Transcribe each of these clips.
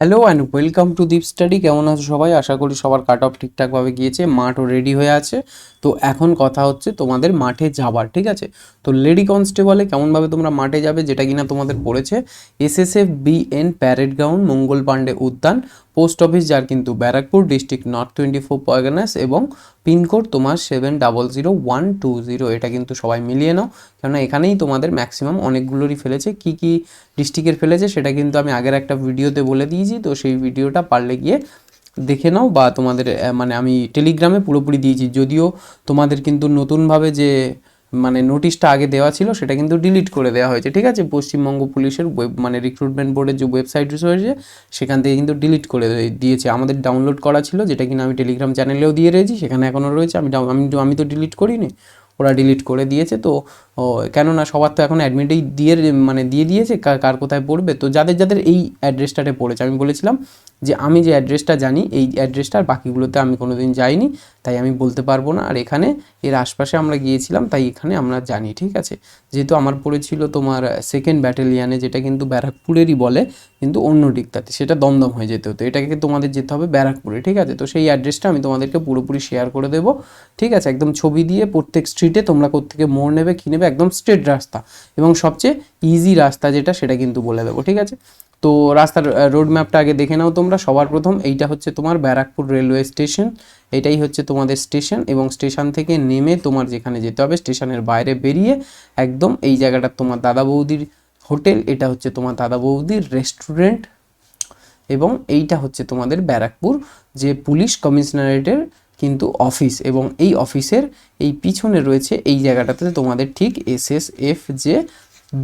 Hello and welcome to Deep study কেমন আছো সবাই? আশা করি সবার কাট অফ ঠিকঠাকভাবে গিয়েছে, মাঠও রেডি হয়ে আছে। তো এখন কথা হচ্ছে তোমাদের মাঠে যাবার, ঠিক আছে? তো লেডি কনস্টেবলে কেমনভাবে তোমরা মাঠে যাবে, যেটা কিনা তোমাদের পড়েছে SSF BN parade ground Mangal Pandey উদ্যান পোস্ট অফিস যার কিন্তু Barrackpore district north twenty four Parganas এবং পিনকোড তোমার seven double zero one two zero এটা কিন্তু সবাই মিলিয়ে নাও, কেননা এখানেই তোমাদের ম্যাক্সিমাম অনেকগুলোরই ফেলেছে। কি কি ডিস্ট্রিক্টের ফেলেছে, সেটা কিন্তু আমি আগের একটা ভিডিওতে বলে দিয়েছি, তো সেই ভিডিওটা পারলে গিয়ে দেখে নাও বা তোমাদের মানে আমি টেলিগ্রামে পুরোপুরি দিয়েছি। যদিও তোমাদের কিন্তু নতুনভাবে যে মানে নোটিশটা আগে দেওয়া ছিল, সেটা কিন্তু ডিলিট করে দেওয়া হয়েছে, ঠিক আছে? পশ্চিমবঙ্গ পুলিশের ওয়েব মানে রিক্রুটমেন্ট বোর্ডের যে ওয়েবসাইট রয়েছে, সেখান থেকে কিন্তু ডিলিট করে দিয়েছে। আমাদের ডাউনলোড করা ছিল, যেটা কিনা আমি টেলিগ্রাম চ্যানেলেও দিয়ে রয়েছি সেখানে এখনও রয়েছে, আমি আমি আমি তো ডিলিট করিনি, ওরা ডিলিট করে দিয়েছে, তো ও, কেননা সবার তো এখন অ্যাডমিটেই দিয়ে মানে দিয়ে দিয়েছে কার কোথায় পড়বে? তো যাদের যাদের এই অ্যাড্রেসটাতে পড়েছে আমি বলেছিলাম যে আমি যে অ্যাড্রেসটা জানি এই অ্যাড্রেসটা আর বাকিগুলোতে আমি কোনো দিন যাইনি তাই আমি বলতে পারব না। আর এখানে এর আশপাশে আমরা গিয়েছিলাম তাই এখানে আমরা জানি ঠিক আছে? যেহেতু আমার পড়েছিল তোমার সেকেন্ড ব্যাটালিয়ানে যেটা কিন্তু ব্যারাকপুরেরই বলে কিন্তু অন্য দিকটাতে সেটা দমদম হয়ে যেতে হতো। এটাকে তোমাদের যেতে হবে ব্যারাকপুরে ঠিক আছে? তো সেই অ্যাড্রেসটা আমি তোমাদেরকে পুরোপুরি শেয়ার করে দেবো ঠিক আছে? একদম ছবি দিয়ে প্রত্যেক স্ট্রিটে তোমরা কোত্থেকে মোড় নেবে কী নেবে একদম স্ট্রেট রাস্তা এবং সবচেয়ে ইজি রাস্তা যেটা সেটা কিন্তু বলে দেবো, ঠিক আছে? তো রাস্তার রোড ম্যাপটা আগে দেখে নাও তোমরা, সবার প্রথম এইটা হচ্ছে তোমার ব্যারাকপুর রেলওয়ে স্টেশন এটাই হচ্ছে তোমাদের স্টেশন এবং স্টেশন থেকে নেমে তোমার যেখানে যেতে হবে স্টেশনের বাইরে বেরিয়ে একদম এই জায়গাটা তোমার দাদা বৌদির হোটেল, এটা হচ্ছে তোমার দাদা বৌদির রেস্টুরেন্ট এবং এইটা হচ্ছে তোমাদের ব্যারাকপুর যে পুলিশ কমিশনারেটের কিন্তু অফিস এবং এই অফিসের এই পিছনে রয়েছে এই জায়গাটাতে তোমাদের ঠিক এস এস এফ যে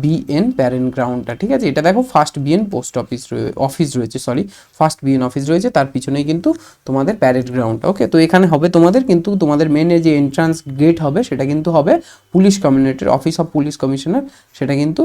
বিএন প্যারেন্ট গ্রাউন্ডটা ঠিক আছে? এটা দেখো first BN post office office রয়েছে সরি ফার্স্ট বিএন অফিস রয়েছে, তার পিছনেই কিন্তু তোমাদের প্যারেড গ্রাউন্ডটা ওকে তো এখানে হবে তোমাদের কিন্তু তোমাদের মেনে যে এন্ট্রান্স গেট হবে, সেটা কিন্তু হবে পুলিশ কমিউনিটির অফিস অফ পুলিশ কমিশনার সেটা কিন্তু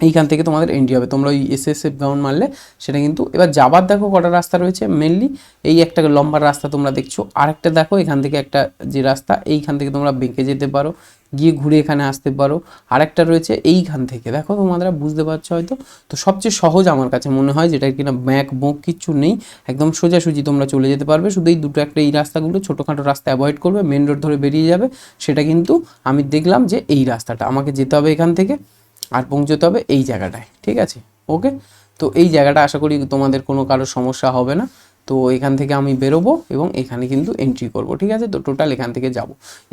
এইখান থেকে তোমাদের এন্ট্রি হবে। তোমরা ওই এস এস এফ গ্রাউন্ড মারলে সেটা কিন্তু এবার যাবার দেখো কটা রাস্তা রয়েছে। মেনলি এই একটা লম্বা রাস্তা তোমরা দেখছ। আরেকটা দেখো, এখান থেকে একটা যে রাস্তা, এইখান থেকে তোমরা বেঁকে যেতে পারো। গিয়ে ঘুরে এখানে আসতে পারো। আরেকটা রয়েছে এইখান থেকে। দেখো তোমরা, বুঝতে পারছ হয়তো? তো সবচেয়ে সহজ আমার কাছে মনে হয় যেটা কিনা ব্যাক বোঁক কিচ্ছু নেই। একদম সোজাসুজি তোমরা চলে যেতে পারবে। শুধু এই দুটো একটা এই রাস্তাগুলো ছোটোখাটো রাস্তা অ্যাভয়েড করবে। মেন রোড ধরে বেরিয়ে যাবে। সেটা কিন্তু আমি দেখলাম যে এই রাস্তাটা। আমাকে যেতে হবে এখান থেকে। আর পৌঁছতে হবে এই জায়গাটায়, ঠিক আছে? ওকে তো এই জায়গাটা আশা করি তোমাদের কোনো কারও সমস্যা হবে না। তো এখান থেকে আমি বেরোবো এবং এখানে কিন্তু এন্ট্রি করব, ঠিক আছে? তো টোটাল এখান থেকে যাব।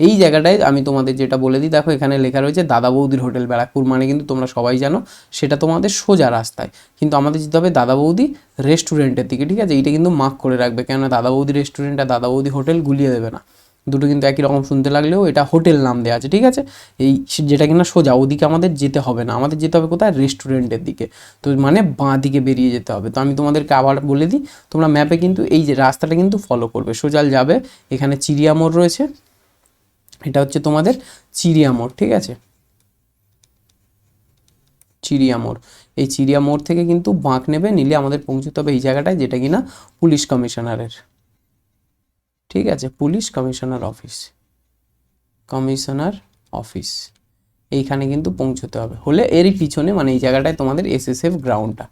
এই জায়গাটায় আমি তোমাদের যেটা বলে দিই, দেখো এখানে লেখা রয়েছে দাদা বৌদির হোটেল ব্যারাকপুর মানে কিন্তু তোমরা সবাই জানো, সেটা তোমাদের সোজা রাস্তায়। কিন্তু আমাদের যেতে হবে দাদা বৌদি রেস্টুরেন্টের দিকে, ঠিক আছে? এইটা কিন্তু মার্ক করে রাখবে, কেননা দাদা বৌদি রেস্টুরেন্ট আর দাদা বৌদি হোটেল গুলিয়ে দেবে না। দুটো কিন্তু একই রকম শুনতে লাগলেও এটা হোটেল নাম দেওয়া আছে, ঠিক আছে? এই যেটা কিনা সোজা, ওদিকে আমাদের যেতে হবে না। আমাদের যেতে হবে কোথায়? রেস্টুরেন্টের দিকে। তো মানে বাঁ দিকে বেরিয়ে যেতে হবে। তো আমি তোমাদেরকে আবার বলে দিই, তোমরা ম্যাপে কিন্তু এই যে রাস্তাটা কিন্তু ফলো করবে। সোজাল যাবে, এখানে চিড়িয়া মোড় রয়েছে। এটা হচ্ছে তোমাদের চিড়িয়া মোড়, ঠিক আছে? চিড়িয়া মোড়। এই চিড়িয়া মোড় থেকে কিন্তু বাঁক নেবে, নিলে আমাদের পৌঁছতে হবে এই জায়গাটায়, যেটা কিনা পুলিশ কমিশনারের। ঠিক আছে, police commissioner office. Commissioner office. এইখানে কিন্তু পৌঁছতে হবে। হলে এরই পিছনে মানে এই জায়গাটায় তোমাদের এসএসএফ গ্রাউন্ডটা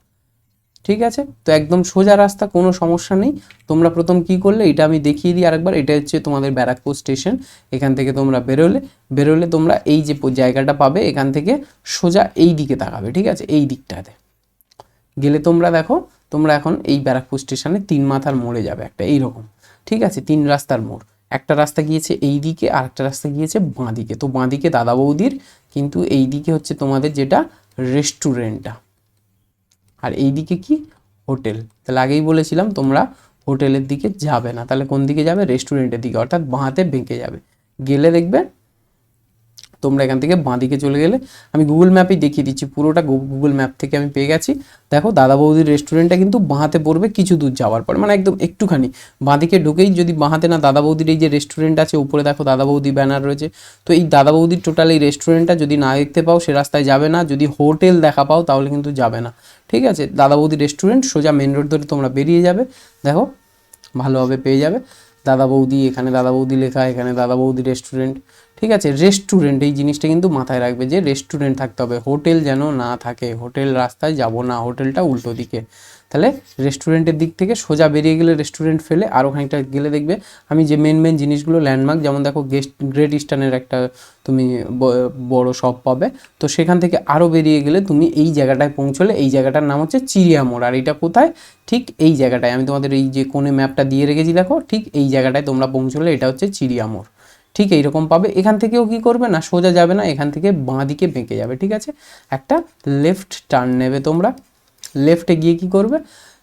ঠিক আছে? তো একদম সোজা রাস্তা, কোনো সমস্যা নেই। তোমরা প্রথম কি করলে, এটা আমি দেখিয়ে দিই আরেকবার। এটা হচ্ছে তোমাদের ব্যারাকপুর স্টেশন। এখান থেকে তোমরা বেরোলে বেরোলে তোমরা এই যে জায়গাটা পাবে, এখান থেকে সোজা এই দিকে তাকাবে, ঠিক আছে? এই দিকটাতে। গেলে তোমরা দেখো, তোমরা এখন এই ব্যারাকপুর স্টেশনে তিন মাথার মোড়ে যাবে একটা এই রকম ঠিক আছে, তিন রাস্তার মোড়। একটা রাস্তা গিয়েছে এই দিকে, আর একটা রাস্তা গিয়েছে বাঁ দিকে। তো বাঁ দিকে দাদা বৌদির, কিন্তু এই দিকে হচ্ছে তোমাদের যেটা রেস্টুরেন্টটা। আর এই দিকে কি? হোটেল। তাহলে আগেই বলেছিলাম তোমরা হোটেলের দিকে যাবে না। তাহলে কোন দিকে যাবে? রেস্টুরেন্টের দিকে। অর্থাৎ বাঁহাতে বেঁকে যাবে। গেলে দেখবে তোমরা এখান থেকে বাঁদিকে চলে গেলে। আমি গুগল ম্যাপেই দেখিয়ে দিচ্ছি, পুরোটা গুগল ম্যাপ থেকে আমি পেয়ে গেছি। দেখো, দাদা বৌদির রেস্টুরেন্টটা কিন্তু বাঁহাতে পড়বে কিছু দূর যাওয়ার পর মানে একদম একটুখানি। বাঁদিকে ঢুকেই যদি বাঁহাতে না, দাদা বৌদির এই যে রেস্টুরেন্ট আছে, উপরে দেখো দাদা বৌদি ব্যানার রয়েছে। তো এই দাদা বৌদির টোটাল এই রেস্টুরেন্টটা যদি না দেখতে পাও, সে রাস্তায় যাবে না। যদি হোটেল দেখা পাও, তাহলে কিন্তু যাবে না। ঠিক আছে? দাদা বৌদি রেস্টুরেন্ট সোজা মেন রোড ধরে তোমরা বেরিয়ে যাবে। দেখো, ভালোভাবে পেয়ে যাবে। দাদা বৌদি, এখানে দাদা বৌদি লেখা, এখানে দাদা বৌদি রেস্টুরেন্ট ঠিক আছে? রেস্টুরেন্ট এই জিনিসটা কিন্তু মাথায় রাখবে যে রেস্টুরেন্ট থাকতে হবে। হোটেল যেন না থাকে। হোটেল রাস্তায় যাব না। হোটেলটা উল্টো দিকে। তাহলে রেস্টুরেন্টের দিক থেকে সোজা বেরিয়ে গেলে রেস্টুরেন্ট ফেলে আরও খানিকটা গেলে দেখবে, আমি যে মেন মেন জিনিসগুলো ল্যান্ডমার্ক যেমন দেখো গেস্ট গ্রেট ইস্টার্নের একটা তুমি বড় শপ পাবে। তো সেখান থেকে আরও বেরিয়ে গেলে তুমি এই জায়গাটায় পৌঁছলে, এই জায়গাটার নাম হচ্ছে চিড়িয়ামোড়। আর এটা কোথায়? ঠিক এই জায়গাটায়। আমি তোমাদের এই যে কোণে ম্যাপটা দিয়ে রেখেছি, দেখো, ঠিক এই জায়গাটায় তোমরা পৌঁছলে, এটা হচ্ছে চিড়িয়ামোড়। ঠিক এইরকম পাবে। এখান থেকেও কি করবে না? সোজা যাবে না, এখান থেকে বাঁ দিকে বেঁকে যাবে, ঠিক আছে? একটা লেফট টার্ন নেবে তোমরা। লেফটে গিয়ে কি করবে?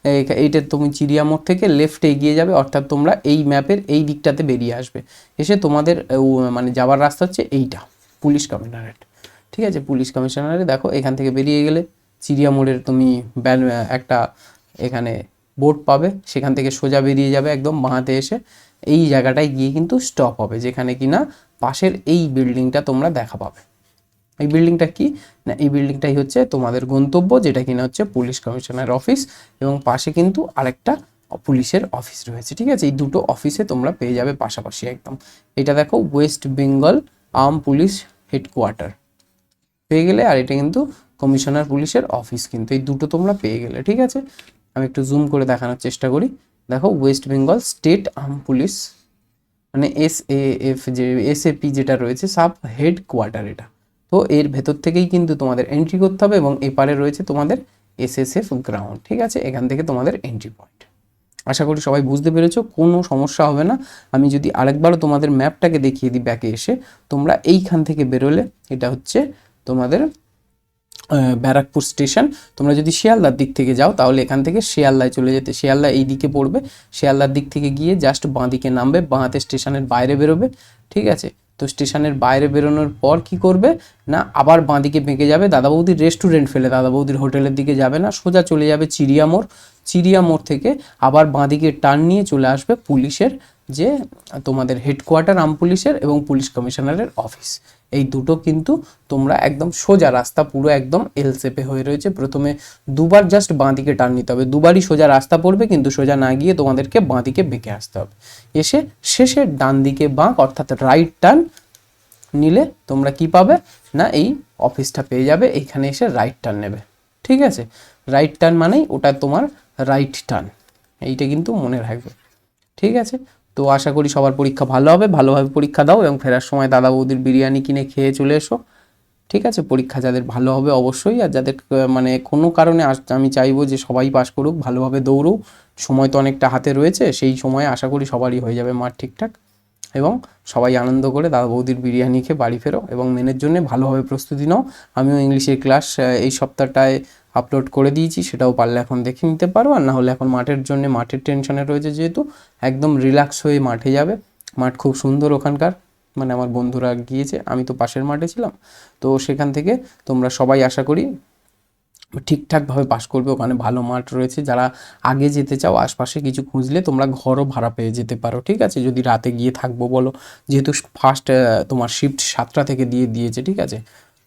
এই- এইটা তুমি চিড়িয়ামোড় থেকে লেফটে এগিয়ে যাবে, অর্থাৎ তোমরা এই ম্যাপের এই দিকটাতে বেরিয়ে আসবে। এসে তোমাদের মানে যাওয়ার রাস্তা হচ্ছে এইটা, পুলিশ কমিশনারেট, ঠিক আছে? পুলিশ কমিশনারে দেখো, এখান থেকে বেরিয়ে গেলে চিড়িয়ামোড়ের তুমি ব্যান, একটা এখানে বোর্ড পাবে, সেখান থেকে সোজা বেরিয়ে যাবে একদম বাঁহাতে এসে। এই জায়গাটায় গিয়ে কিন্তু স্টপ হবে, যেখানে কিনা পাশের এই বিল্ডিংটা তোমরা দেখা পাবে। এই বিল্ডিংটা কি? না, এই বিল্ডিংটাই হচ্ছে তোমাদের গন্তব্য, যেটা কিনা হচ্ছে পুলিশ কমিশনার অফিস এবং পাশে কিন্তু আরেকটা পুলিশের অফিস রয়েছে, ঠিক আছে? এই দুটো অফিসে তোমরা পেয়ে যাবে পাশাপাশি একদম। এটা দেখো West Bengal arm police headquarter পেয়ে গেলে আর এটা কিন্তু কমিশনার পুলিশের অফিস কিন্তু, এই দুটো তোমরা পেয়ে গেলে, ঠিক আছে? আমি একটু জুম করে দেখানোর চেষ্টা করি। দেখো West Bengal state armed police মানে এস এ এফ যে এস এ পি যেটা রয়েছে সাব হেড কোয়ার্টার এটা। তো এর ভেতর থেকেই কিন্তু তোমাদের এন্ট্রি করতে হবে এবং এপারে রয়েছে তোমাদের এসএসএফ গ্রাউন্ড ঠিক আছে? এখান থেকে তোমাদের এন্ট্রি পয়েন্ট আশা করি সবাই বুঝতে পেরেছ, কোনো সমস্যা হবে না। আমি যদি আরেকবারও তোমাদের ম্যাপটাকে দেখিয়ে দিই ব্যাকে এসে, তোমরা এইখান থেকে বেরোলে, এটা হচ্ছে তোমাদের ব্যারাকপুর স্টেশন। তোমরা যদি শিয়ালদার দিক থেকে যাও, তাহলে এখান থেকে শিয়ালদায় চলে যেতে, শিয়ালদা এই দিকে পড়বে। শিয়ালদার দিক থেকে গিয়ে জাস্ট বাঁ দিকে নামবে, বাঁহাতে স্টেশনের বাইরে বেরোবে, ঠিক আছে? তো স্টেশনের বাইরে বেরোনোর পর কি করবে? না, আবার বাঁ দিকে বেঁকে যাবে। দাদা বৌদির রেস্টুরেন্ট ফেলে দাদা বৌদির হোটেলের দিকে যাবে না, সোজা চলে যাবে চিড়িয়ামোড়। চিড়িয়ামোড় থেকে আবার বাঁ দিকে টার্ন নিয়ে চলে আসবে পুলিশের যে তোমাদের হেডকোয়ার্টার আর্ম পুলিশের এবং পুলিশ কমিশনারের অফিস এই দুটো কিন্তু তোমরা একদম সোজা রাস্তা, পুরো একদম এল শেপে হয়ে রয়েছে। প্রথমে দুবার জাস্ট বাঁ দিকে টার্ন নিতে হবে। দুবারই সোজা রাস্তা পড়বে, কিন্তু সোজা না গিয়ে তোমাদেরকে বাঁ দিকে বেঁকে আসতে হবে। এসে শেষের ডান দিকে বাঁক, অর্থাৎ রাইট টার্ন নিলে তোমরা কি পাবে? না, এই অফিসটা পেয়ে যাবে। এইখানে এসে রাইট টার্ন নেবে। ঠিক আছে? রাইট টার্ন মানেই ওটা তোমার রাইট টার্ন এইটা কিন্তু মনে রাখবে। ঠিক আছে? তো আশা করি সবার পরীক্ষা ভালো হবে, ভালোভাবে পরীক্ষা দাও এবং ফেরার সময় দাদা বৌদির বিরিয়ানি কিনে খেয়ে চলে এসো। ঠিক আছে? পরীক্ষা যাদের ভালো হবে অবশ্যই, আর যাদের মানে কোনো কারণে আমি চাইব যে সবাই পাশ করুক, ভালোভাবে দৌড়ুক। সময় তো অনেকটা হাতে রয়েছে, সেই সময়ে আশা করি সবারই হয়ে যাবে মার ঠিকঠাক। এবং সবাই আনন্দ করে দাদা বৌদির বিরিয়ানি খেয়ে বাড়ি ফেরো এবং মেনের জন্য ভালোভাবে প্রস্তুতি নাও। আমিও ইংলিশের ক্লাস এই সপ্তাহটায় আপলোড করে দিয়েছি, সেটাও পারলে এখন দেখে নিতে পারো। আর না হলে এখন মাঠের জন্য, মাঠের টেনশনে রয়েছে যেহেতু, একদম রিল্যাক্স হয়ে মাঠে যাবে। মাঠ খুব সুন্দর ওখানকার মানে আমার বন্ধুরা গিয়েছে, আমি তো পাশের মাঠে ছিলাম। তো সেখান থেকে তোমরা সবাই আশা করি ঠিকঠাকভাবে পাস করবে, ওখানে ভালো মাঠ রয়েছে। যারা আগে যেতে চাও, আশপাশে কিছু খুঁজলে তোমরা ঘরও ভাড়া পেয়ে যেতে পারো, ঠিক আছে? যদি রাতে গিয়ে থাকব বলো, যেহেতু ফার্স্ট তোমার শিফট সাতটা থেকে দিয়ে দিয়েছে, ঠিক আছে?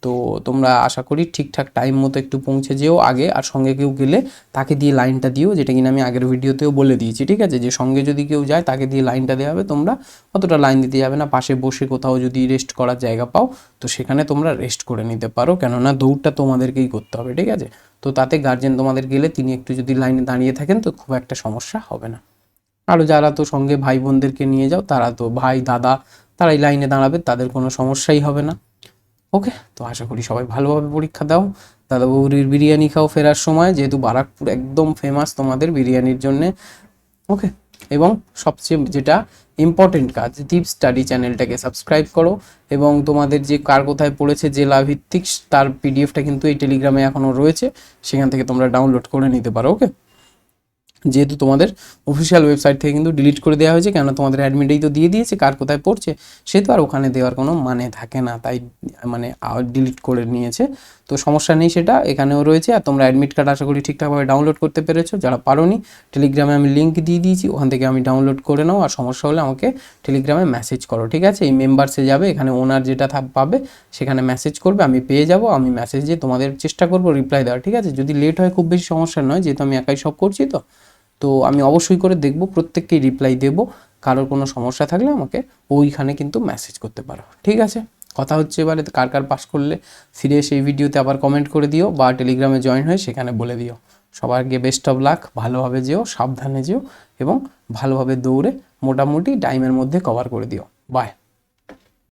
তো তোমরা আশা করি ঠিকঠাক টাইম মতো একটু পৌঁছে যেও আগে, আর সঙ্গে কেউ গেলে তাকে দিয়ে লাইনটা দিও, যেটা কিনা আমি আগের ভিডিওতেও বলে দিয়েছি, ঠিক আছে? যে সঙ্গে যদি কেউ যায়, তাকে দিয়ে লাইনটা দেওয়া হবে, তোমরা অতটা লাইন দিতে যাবে না, পাশে বসে কোথাও যদি রেস্ট করার জায়গা পাও, তো সেখানে তোমরা রেস্ট করে নিতে পারো, কেননা দৌড়টা তোমাদেরকেই করতে হবে, ঠিক আছে? তো তাতে গার্জেন তোমাদের গেলে তিনি একটু যদি লাইনে দাঁড়িয়ে থাকেন, তো খুব একটা সমস্যা হবে না। আরও যারা তো সঙ্গে ভাই বোনদেরকে নিয়ে যাও, তারা তো ভাই, দাদা, তারাই লাইনে দাঁড়াবে, তাদের কোনো সমস্যাই হবে না। ওকে, তো আশা করি সবাই ভালোভাবে পরীক্ষা দাও। দাদা বৌরির বিরিয়ানি খাও ফেরার সময়, যেহেতু বারাকপুর একদম ফেমাস তোমাদের বিরিয়ানির জন্যে। ওকে, এবং সবচেয়ে যেটা ইম্পর্টেন্ট কাজ ডিপ স্টাডি চ্যানেলটাকে সাবস্ক্রাইব করো, এবং তোমাদের যে কার কোথায় পড়েছে জেলা ভিত্তিক তার পিডিএফটা কিন্তু এই টেলিগ্রামে এখনও রয়েছে। সেখান থেকে তোমরা ডাউনলোড করে নিতে পারো, ওকে? যেহেতু তোমাদের অফিসিয়াল ওয়েবসাইট থেকে কিন্তু ডিলিট করে দেওয়া হয়েছে কেন তোমাদের অ্যাডমিটেই তো দিয়ে দিয়েছে, কার কোথায় পড়ছে, সে তো আর ওখানে দেওয়ার কোনো মানে থাকে না, তাই মানে ডিলিট করে নিয়েছে। তো সমস্যা নেই সেটা, এখানেও রয়েছে, আর তোমরা অ্যাডমিট কার্ড আশা করি ঠিকঠাকভাবে ডাউনলোড করতে পেরেছ, যারা পারোনি টেলিগ্রামে আমি লিঙ্ক দিয়ে দিয়েছি, ওখান থেকে আমি ডাউনলোড করে নাও, আর সমস্যা হলে আমাকে টেলিগ্রামে মেসেজ করো, ঠিক আছে? এই মেম্বার্সে যাবে, এখানে ওনার যেটা পাবে, সেখানে মেসেজ করবে, আমি পেয়ে যাব, আমি মেসেজ তোমাদের চেষ্টা করব রিপ্লাই দেওয়ার, ঠিক আছে? যদি লেট হয়, খুব বেশি সমস্যা নয়, যেহেতু আমি একাই সব করছি তো তো আমি অবশ্যই করে দেখব, প্রত্যেককেই রিপ্লাই দেব। কারোর কোনো সমস্যা থাকলে আমাকে ওইখানে কিন্তু মেসেজ করতে পারো। ঠিক আছে? কথা হচ্ছে এবারে কার কার পাস করলে। ফিরে এসে এই ভিডিওতে আবার কমেন্ট করে দিও বা টেলিগ্রামে জয়েন হয়ে সেখানে বলে দিও। সবাইকে বেস্ট অফ লাক ভালোভাবে যেও, সাবধানে যেও এবং ভালোভাবে দৌড়ে মোটামুটি টাইমের মধ্যে কভার করে দিও। বাই